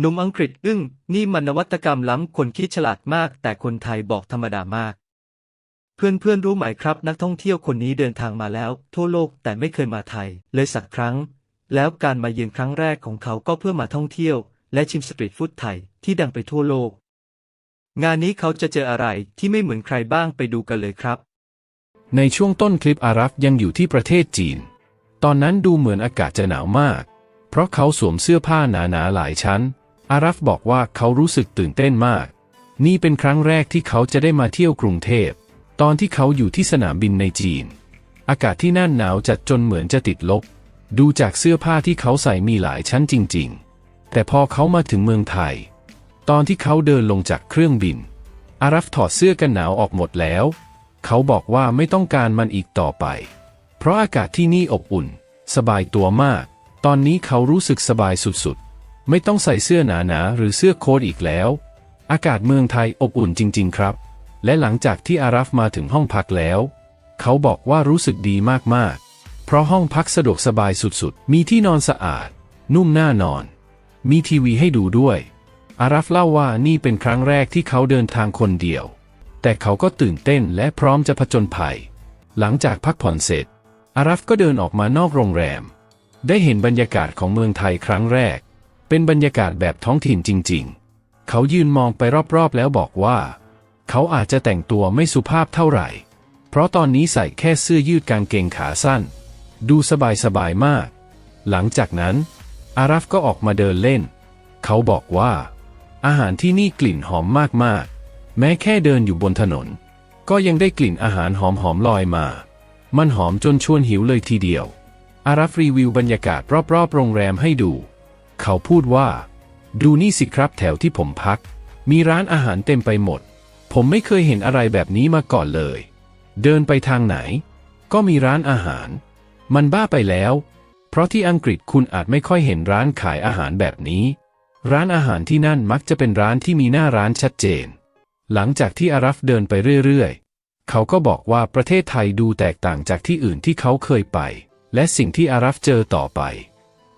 หนุ่มอังกฤษอึ้ง นี่มันนวัตกรรมล้ำคนคิดฉลาดมาก แต่คนไทยบอกธรรมดามาก เพื่อนเพื่อนรู้ไหมครับ นักท่องเที่ยวคนนี้เดินทางมาแล้ว ทั่วโลกแต่ไม่เคยมาไทย เลยสักครั้ง แล้วการมาเยือนครั้งแรกของเขาก็เพื่อมาท่องเที่ยว และชิมสตรีทฟู้ดไทยที่ดังไปทั่วโลก งานนี้เขาจะเจออะไรที่ไม่เหมือนใครบ้างไปดูกันเลยครับ ในช่วงต้นคลิปอารัฟยังอยู่ที่ประเทศจีน ตอนนั้นดูเหมือนอากาศจะหนาวมาก เพราะเขาสวมเสื้อผ้าหนาๆหลายชั้น อารัฟบอกว่าเขารู้สึกตื่นเต้นมาก นี่เป็นครั้งแรกที่เขาจะได้มาเที่ยวกรุงเทพ ตอนที่เขาอยู่ที่สนามบินในจีน อากาศที่นั่นหนาวจัดจนเหมือนจะติดลบ ดูจากเสื้อผ้าที่เขาใส่มีหลายชั้นจริง ๆ แต่พอเขามาถึงเมืองไทย ตอนที่เขาเดินลงจากเครื่องบิน อารัฟถอดเสื้อกันหนาวออกหมดแล้ว เขาบอกว่าไม่ต้องการมันอีกต่อไป เพราะอากาศที่นี่อบอุ่น สบายตัวมาก ตอนนี้เขารู้สึกสบายสุดๆ ไม่ต้องใส่เสื้อหนาๆหรือเสื้อโค้ทอีกแล้ว อากาศเมืองไทยอบอุ่นจริง ๆ ครับ และหลังจากที่อารัฟมาถึงห้องพักแล้ว เขาบอกว่ารู้สึกดีมากๆ เพราะห้องพักสะดวกสบายสุดๆ มีที่นอนสะอาด นุ่มน่านอน มีทีวีให้ดูด้วย อารัฟเล่าว่านี่เป็นครั้งแรกที่เขาเดินทางคนเดียว แต่เขาก็ตื่นเต้นและพร้อมจะผจญภัย หลังจากพักผ่อนเสร็จ อารัฟก็เดินออกมานอกโรงแรม ได้เห็นบรรยากาศของเมืองไทยครั้งแรก เป็นบรรยากาศแบบท้องถิ่นจริง ๆ เขายืนมองไปรอบๆแล้วบอกว่า เขาอาจจะแต่งตัวไม่สุภาพเท่าไหร่ เพราะตอนนี้ใส่แค่เสื้อยืดกางเกงขาสั้น ดูสบายๆมาก หลังจากนั้น อารัฟก็ออกมาเดินเล่น เขาบอกว่า อาหารที่นี่กลิ่นหอมมากๆ แม้แค่เดินอยู่บนถนน ก็ยังได้กลิ่นอาหารหอมๆลอยมา มันหอมจนชวนหิวเลยทีเดียวอารัฟรีวิวบรรยากาศรอบๆ โรงแรมให้ดู เขาพูดว่า ดูนี่สิครับแถวที่ผมพัก มีร้านอาหารเต็มไปหมด ผมไม่เคยเห็นอะไรแบบนี้มาก่อนเลย เดินไปทางไหน ก็มีร้านอาหาร มันบ้าไปแล้ว เพราะที่อังกฤษคุณอาจไม่ค่อยเห็นร้านขายอาหารแบบนี้ ร้านอาหารที่นั่นมักจะเป็นร้านที่มีหน้าร้านชัดเจน หลังจากที่อารัฟเดินไปเรื่อยๆ เขาก็บอกว่าประเทศไทยดูแตกต่างจากที่อื่นที่เขาเคยไป และสิ่งที่อารัฟเจอต่อไป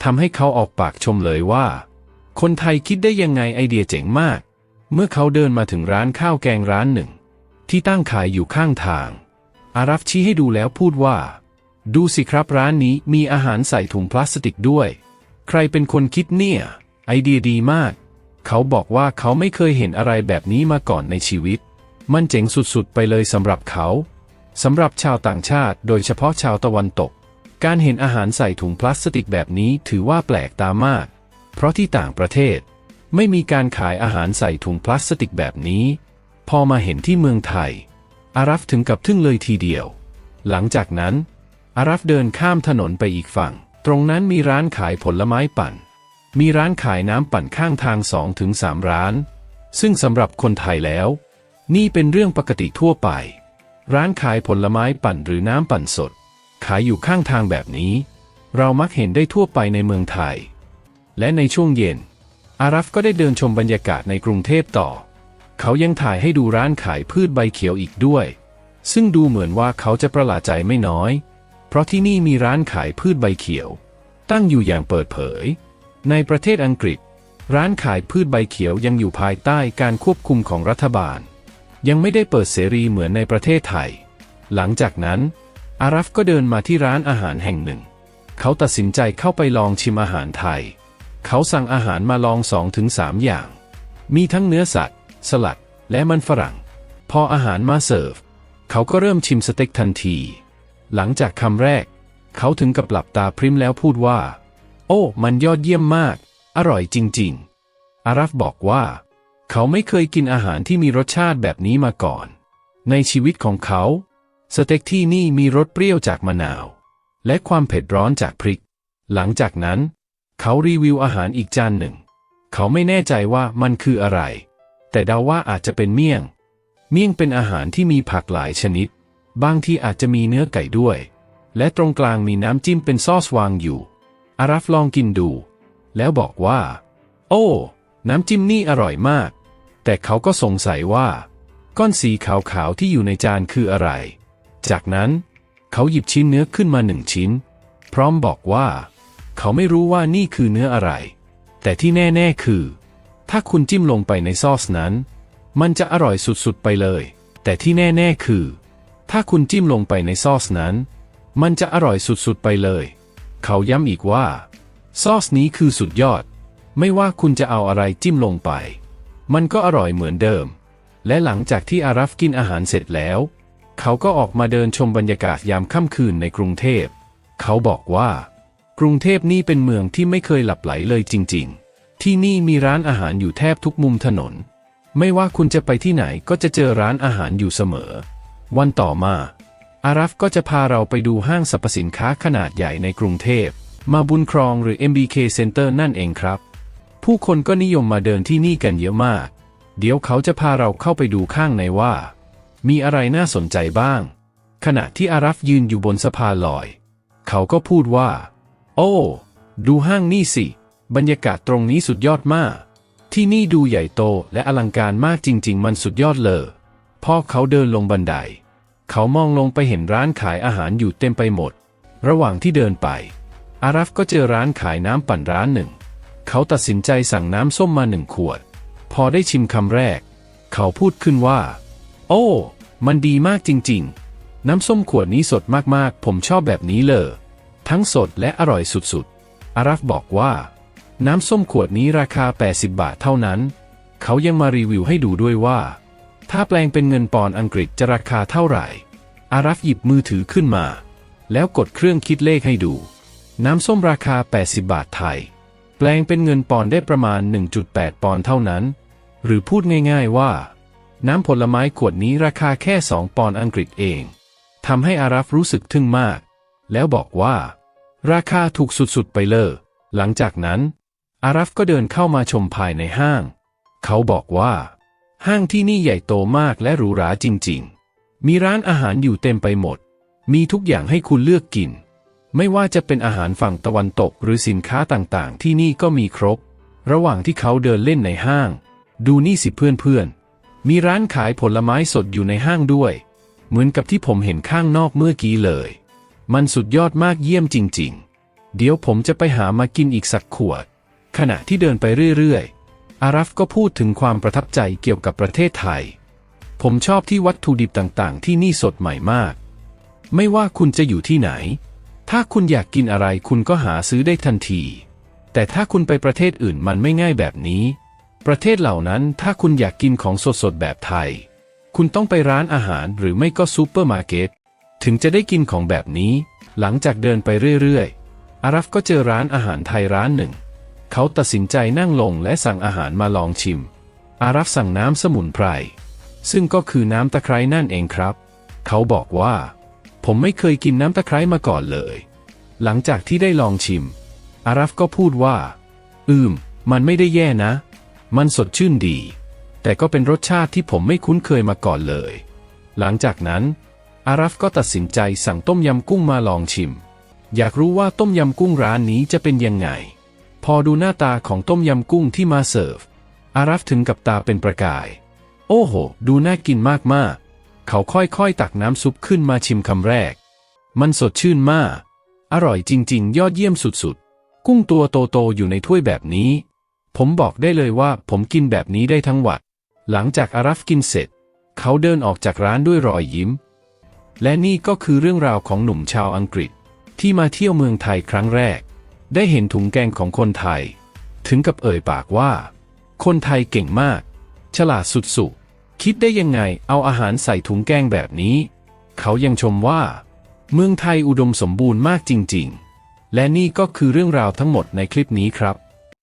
ทำให้เขาออกปากชมเลยว่า คนไทยคิดได้ยังไงไอเดียเจ๋งมาก เมื่อเขาเดินมาถึงร้านข้าวแกงร้านหนึ่ง ที่ตั้งขายอยู่ข้างทาง อารัฟชี้ให้ดูแล้วพูดว่า ดูสิครับร้านนี้มีอาหารใส่ถุงพลาสติกด้วย ใครเป็นคนคิดเนี่ย ไอเดียดีมาก เขาบอกว่าเขาไม่เคยเห็นอะไรแบบนี้มาก่อนในชีวิต มันเจ๋งสุดๆไปเลยสำหรับเขาสำหรับชาวต่างชาติโดยเฉพาะชาวตะวันตก การเห็นอาหารใส่ถุงพลาสติกแบบนี้ถือว่าแปลกตามาก เพราะที่ต่างประเทศ ไม่มีการขายอาหารใส่ถุงพลาสติกแบบนี้ พอมาเห็นที่เมืองไทย อารัฟถึงกับทึ่งเลยทีเดียว หลังจากนั้น อารัฟเดินข้ามถนนไปอีกฝั่ง ตรงนั้นมีร้านขายผลไม้ปั่น มีร้านขายน้ำปั่นข้างทางสองถึงสามร้าน ซึ่งสำหรับคนไทยแล้ว นี่เป็นเรื่องปกติทั่วไป ร้านขายผลไม้ปั่นหรือน้ำปั่นสด ขายอยู่ข้างทางแบบนี้ เรามักเห็นได้ทั่วไปในเมืองไทย และในช่วงเย็น อารัฟก็ได้เดินชมบรรยากาศในกรุงเทพต่อ เขายังถ่ายให้ดูร้านขายพืชใบเขียวอีกด้วย ซึ่งดูเหมือนว่าเขาจะประหลาดใจไม่น้อย เพราะที่นี่มีร้านขายพืชใบเขียว ตั้งอยู่อย่างเปิดเผย ในประเทศอังกฤษ ร้านขายพืชใบเขียวยังอยู่ภายใต้การควบคุมของรัฐบาล ยังไม่ได้เปิดเสรีเหมือนในประเทศไทย หลังจากนั้น อารัฟก็เดินมาที่ร้านอาหารแห่งหนึ่ง เขาตัดสินใจเข้าไปลองชิมอาหารไทย เขาสั่งอาหารมาลองสองถึงสามอย่าง มีทั้งเนื้อสัตว์ สลัด และมันฝรั่ง พออาหารมาเสิร์ฟ เขาก็เริ่มชิมสเต็กทันที หลังจากคำแรก เขาถึงกับหลับตาพริมแล้วพูดว่า โอ้ มันยอดเยี่ยมมาก อร่อยจริง ๆ อารัฟบอกว่า เขาไม่เคยกินอาหารที่มีรสชาติแบบนี้มาก่อน ในชีวิตของเขา สเต็กที่นี่มีรสเปรี้ยวจากมะนาว และความเผ็ดร้อนจากพริก หลังจากนั้น เขารีวิวอาหารอีกจานหนึ่ง เขาไม่แน่ใจว่ามันคืออะไร แต่เดาว่าอาจจะเป็นเมี่ยง เมี่ยงเป็นอาหารที่มีผักหลายชนิด บางที่อาจจะมีเนื้อไก่ด้วย และตรงกลางมีน้ำจิ้มเป็นซอสวางอยู่ อารัฟลองกินดู แล้วบอกว่า โอ้ น้ำจิ้มนี่อร่อยมาก แต่เขาก็สงสัยว่า ก้อนสีขาวๆที่อยู่ในจานคืออะไร จากนั้นเขาหยิบชิ้นเนื้อขึ้นมาหนึ่งชิ้น พร้อมบอกว่า เขาไม่รู้ว่านี่คือเนื้ออะไร แต่ที่แน่ๆคือ ถ้าคุณจิ้มลงไปในซอสนั้น มันจะอร่อยสุดๆไปเลย แต่ที่แน่ๆคือ ถ้าคุณจิ้มลงไปในซอสนั้น มันจะอร่อยสุดๆไปเลย เขาย้ำอีกว่า ซอสนี้คือสุดยอด ไม่ว่าคุณจะเอาอะไรจิ้มลงไป มันก็อร่อยเหมือนเดิม และหลังจากที่อารัฟกินอาหารเสร็จแล้ว เขาก็ออกมาเดินชมบรรยากาศยามค่ำคืนในกรุงเทพ เขาบอกว่า กรุงเทพนี่เป็นเมืองที่ไม่เคยหลับไหลเลยจริง ๆ ที่นี่มีร้านอาหารอยู่แทบทุกมุมถนน ไม่ว่าคุณจะไปที่ไหนก็จะเจอร้านอาหารอยู่เสมอ วันต่อมา อารัฟก็จะพาเราไปดูห้างสรรพสินค้าขนาดใหญ่ในกรุงเทพ มาบุญครองหรือ MBK Center นั่นเองครับ ผู้คนก็นิยมมาเดินที่นี่กันเยอะมาก เดี๋ยวเขาจะพาเราเข้าไปดูข้างในว่า มีอะไรน่าสนใจบ้าง ขณะที่อารัฟยืนอยู่บนสะพานลอย เขาก็พูดว่า โอ้ ดูห้างนี่สิ บรรยากาศตรงนี้สุดยอดมาก ที่นี่ดูใหญ่โตและอลังการมากจริง ๆ มันสุดยอดเลยพอเขาเดินลงบันได เขามองลงไปเห็นร้านขายอาหารอยู่เต็มไปหมด ระหว่างที่เดินไป อารัฟก็เจอร้านขายน้ำปั่นร้านหนึ่ง เขาตัดสินใจสั่งน้ำส้มมาหนึ่งขวด พอได้ชิมคำแรก เขาพูดขึ้นว่า โอ้ มันดีมากจริงๆ น้ำส้มขวดนี้สดมากๆ ผมชอบแบบนี้เลย ทั้งสดและอร่อยสุดๆ อารัฟบอกว่า น้ำส้มขวดนี้ราคา 80 บาทเท่านั้น เขายังมารีวิวให้ดูด้วยว่า ถ้าแปลงเป็นเงินปอนด์อังกฤษจะราคาเท่าไหร่ อารัฟหยิบมือถือขึ้นมา แล้วกดเครื่องคิดเลขให้ดู น้ำส้มราคา 80 บาทไทย แปลงเป็นเงินปอนด์ได้ประมาณ 1.8 ปอนด์เท่านั้น หรือพูดง่าย ๆว่า น้ำผลไม้ขวดนี้ราคาแค่ 2 ปอนด์อังกฤษเองทำให้อารัฟรู้สึกทึ่งมาก แล้วบอกว่า ราคาถูกสุดๆไปเลย หลังจากนั้น อารัฟก็เดินเข้ามาชมภายในห้าง เขาบอกว่า ห้างที่นี่ใหญ่โตมากและหรูหราจริงๆ มีร้านอาหารอยู่เต็มไปหมด มีทุกอย่างให้คุณเลือกกิน ไม่ว่าจะเป็นอาหารฝั่งตะวันตกหรือสินค้าต่างๆ ที่นี่ก็มีครบ ระหว่างที่เขาเดินเล่นในห้าง ดูนี่สิเพื่อนๆ มีร้านขายผลไม้สดอยู่ในห้างด้วย เหมือนกับที่ผมเห็นข้างนอกเมื่อกี้เลย มันสุดยอดมากเยี่ยมจริง ๆ เดี๋ยวผมจะไปหามากินอีกสักขวด ขณะที่เดินไปเรื่อยๆ อารัฟก็พูดถึงความประทับใจเกี่ยวกับประเทศไทย ผมชอบที่วัตถุดิบต่างๆ ที่นี่สดใหม่มาก ไม่ว่าคุณจะอยู่ที่ไหน ถ้าคุณอยากกินอะไรคุณก็หาซื้อได้ทันที แต่ถ้าคุณไปประเทศอื่นมันไม่ง่ายแบบนี้ ประเทศเหล่านั้นถ้าคุณอยากกินของสดๆแบบไทย คุณต้องไปร้านอาหารหรือไม่ก็ซูเปอร์มาร์เก็ตถึงจะได้กินของแบบนี้ หลังจากเดินไปเรื่อยๆ อารัฟก็เจอร้านอาหารไทยร้านหนึ่ง เขาตัดสินใจนั่งลงและสั่งอาหารมาลองชิม อารัฟสั่งน้ำสมุนไพร ซึ่งก็คือน้ำตะไคร้นั่นเองครับ เขาบอกว่า ผมไม่เคยกินน้ำตะไคร้มาก่อนเลย หลังจากที่ได้ลองชิม อารัฟก็พูดว่า อืม มันไม่ได้แย่นะ มันสดชื่นดี แต่ก็เป็นรสชาติที่ผมไม่คุ้นเคยมาก่อนเลย หลังจากนั้น อารัฟก็ตัดสินใจสั่งต้มยำกุ้งมาลองชิม อยากรู้ว่าต้มยำกุ้งร้านนี้จะเป็นยังไง พอดูหน้าตาของต้มยำกุ้งที่มาเสิร์ฟ อารัฟถึงกับตาเป็นประกาย โอ้โห ดูน่ากินมากๆ เขาค่อยๆ ตักน้ำซุปขึ้นมาชิมคำแรก มันสดชื่นมาก อร่อยจริง ๆ ยอดเยี่ยมสุดๆ กุ้งตัวโตๆอยู่ในถ้วยแบบนี้ ผมบอกได้เลยว่าผมกินแบบนี้ได้ทั้งวันหลังจากอารัฟกินเสร็จ เขาเดินออกจากร้านด้วยรอยยิ้ม และนี่ก็คือเรื่องราวของหนุ่มชาวอังกฤษ ที่มาเที่ยวเมืองไทยครั้งแรก ได้เห็นถุงแกงของคนไทย ถึงกับเอ่ยปากว่า คนไทยเก่งมาก ฉลาดสุดๆคิดได้ยังไงเอาอาหารใส่ถุงแกงแบบนี้ เขายังชมว่า เมืองไทยอุดมสมบูรณ์มากจริง ๆ และนี่ก็คือเรื่องราวทั้งหมดในคลิปนี้ครับ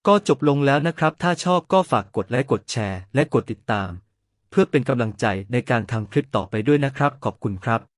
ก็จบลงแล้วนะครับ ถ้าชอบก็ฝากกดไลค์กดแชร์ และกดติดตาม เพื่อเป็นกำลังใจในการทำคลิปต่อไปด้วยนะครับ ขอบคุณครับ